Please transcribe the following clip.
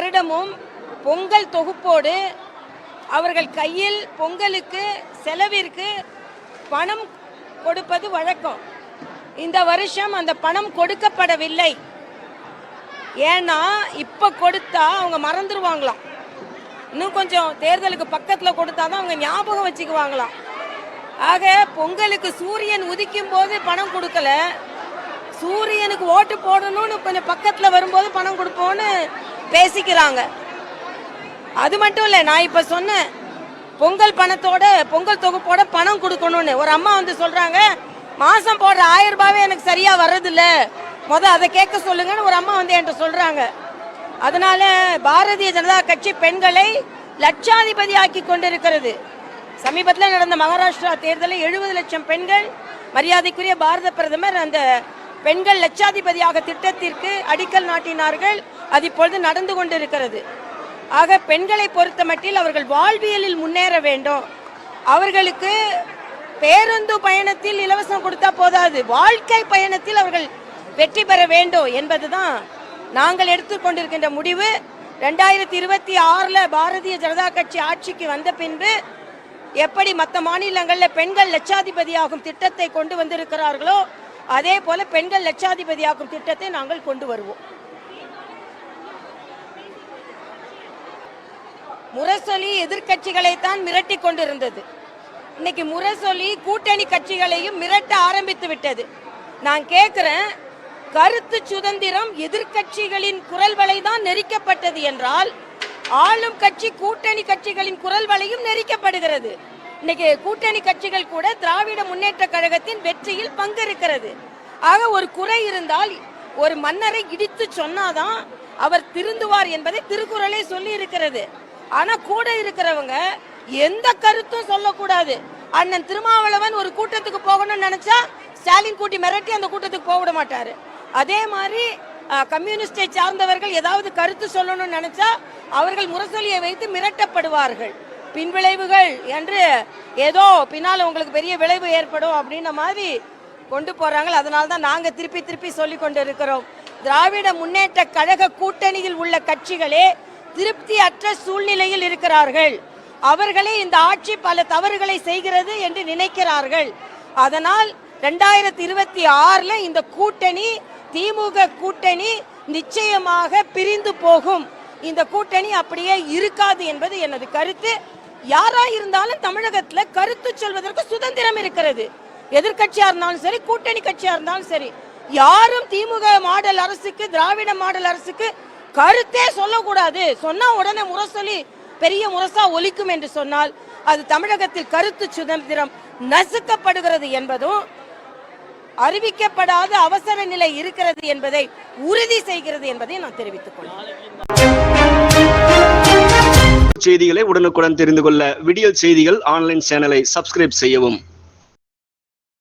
வருடமும் பொங்கல் தொகுப்போடு அவர்கள் கையில் பொங்கலுக்கு செலவிற்கு பணம் கொடுப்பது வழக்கம். இந்த வருஷம் அந்த பணம் கொடுக்கப்படவில்லை. ஏன்னா இப்ப கொடுத்தா அவங்க மறந்துடுவாங்களாம் இன்னும் கொஞ்சம் தேர்தலுக்கு பக்கத்துல கொடுத்தாதான் அவங்க ஞாபகம் வச்சுக்குவாங்களாம். ஆக பொங்கலுக்கு சூரியன் உதிக்கும் போது பணம் கொடுக்கல. சூரியனுக்கு ஓட்டு போடணும்னு கொஞ்சம் பக்கத்துல வரும்போது பணம் கொடுப்போம்னு பேசிக்கிறாங்க அது மட்டும் இல்லை நான் இப்போ சொன்னேன் பொங்கல் பணத்தோட பொங்கல் தொகுப்போட பணம் கொடுக்கணும்னு. ஒரு அம்மா வந்து சொல்கிறாங்க மாதம் போடுற ஆயிரம் ரூபாவே எனக்கு சரியாக வர்றதில்ல. முத அதை கேட்க சொல்லுங்கன்னு ஒரு அம்மா வந்து என்கிட்ட சொல்கிறாங்க அதனால பாரதிய ஜனதா கட்சி பெண்களை லட்சாதிபதி ஆக்கி கொண்டிருக்கிறது. சமீபத்தில் நடந்த மகாராஷ்டிரா தேர்தலில் எழுபது லட்சம் பெண்கள் மரியாதைக்குரிய பாரத பிரதமர் அந்த பெண்கள் லட்சாதிபதியாக திட்டத்திற்கு அடிக்கல் நாட்டினார்கள். அது இப்பொழுது நடந்து கொண்டிருக்கிறது. ஆக பெண்களை பொறுத்த மட்டில் அவர்கள் வாழ்வியலில் முன்னேற வேண்டும். அவர்களுக்கு பேருந்து பயணத்தில் இலவசம் கொடுத்தா போதாது. வாழ்க்கை பயணத்தில் அவர்கள் வெற்றி பெற வேண்டும் என்பதுதான் நாங்கள் எடுத்துக்கொண்டிருக்கின்ற முடிவு. ரெண்டாயிரத்தி இருபத்தி ஆறில் பாரதிய ஜனதா கட்சி ஆட்சிக்கு வந்த பின்பு எப்படி மற்ற மாநிலங்களில் பெண்கள் லட்சாதிபதியாகும் திட்டத்தை கொண்டு வந்திருக்கிறார்களோ அதே போல பெண்கள் லட்சாதிபதியாகும் திட்டத்தை நாங்கள் கொண்டு வருவோம். முரசொலி எதிர்க்கட்சிகளை தான் மிரட்டி கொண்டிருந்தது. இன்னைக்கு முரசொலி கூட்டணி கட்சிகளையும் மிரட்ட ஆரம்பித்து விட்டது. நான் கேட்கிறேன் கருத்து சுதந்திரம் எதிர்க்கட்சிகளின் குரல் வலை தான் நெரிக்கப்பட்டது என்றால் ஆளும் கட்சி கூட்டணி கட்சிகளின் குரல் வலையும் நெரிக்கப்படுகிறது. இன்னைக்கு கூட்டணி கட்சிகள் கூட திராவிட முன்னேற்ற கழகத்தின் வெற்றியில் பங்கு இருக்கிறது ஆக ஒரு குறை இருந்தால் ஒரு மன்னரை இடித்து சொன்னாதான் அவர் திருந்துவார் என்பதை திருக்குறளே சொல்லி இருக்கிறது ஆனா கூட இருக்கிறவங்க எந்த கருத்தும் சொல்லக்கூடாது. அண்ணன் திருமாவளவன் ஒரு கூட்டத்துக்கு போகணும்னு நினைச்சா ஸ்டாலின் கூட்டி மிரட்டி அந்த கூட்டத்துக்கு போக விட மாட்டாரு. அதே மாதிரி கம்யூனிஸ்டை சார்ந்தவர்கள் ஏதாவது கருத்து சொல்லணும்னு நினைச்சா அவர்கள் முரசொலியை வைத்து மிரட்டப்படுவார்கள். பின்விளைவுகள் என்று ஏதோ பின்னால் உங்களுக்கு பெரிய விளைவு ஏற்படும் அப்படின்ன மாதிரி கொண்டு போறாங்க. அதனால தான் நாங்கள் திருப்பி திருப்பி சொல்லி கொண்டு இருக்கிறோம் திராவிட முன்னேற்ற கழக கூட்டணியில் உள்ள கட்சிகளே திருப்தி அற்ற சூழ்நிலையில் இருக்கிறார்கள். அவர்களே இந்த ஆட்சி பல தவறுகளை செய்கிறது என்று நினைக்கிறார்கள். அதனால் ரெண்டாயிரத்தி இருபத்தி ஆறுல இந்த கூட்டணி திமுக கூட்டணி நிச்சயமாக பிரிந்து போகும். இந்த கூட்டணி அப்படியே இருக்காது என்பது எனது கருத்து. யாரா இருந்தாலும் தமிழகத்துல கருத்து சொல்வதற்கு சுதந்திரம் இருக்கிறது. எதிர்கட்சியா இருந்தாலும் சரி கூட்டணி கட்சியா இருந்தாலும் சரி. யாரும் திமுக மாடல் அரசுக்கு திராவிட மாடல் அரசுக்கு கருத்தே சொல்லக்கூடாது. சொன்னா உடனே முரசொலி பெரிய முரசா ஒலிக்கும் என்று சொன்னால் அது தமிழகத்தில் கருத்து சுதந்திரம் நசுக்கப்படுகிறது என்பதும் அறிவிக்கப்படாத அவசர நிலை இருக்கிறது என்பதை உறுதி செய்கிறது என்பதை நான் தெரிவித்துக் கொள்கிறேன். செய்திகளை உடனுக்குடன் தெரிந்து கொள்ள விடியல் செய்திகள் ஆன்லைன் சேனலை சப்ஸ்கிரைப் செய்யவும்.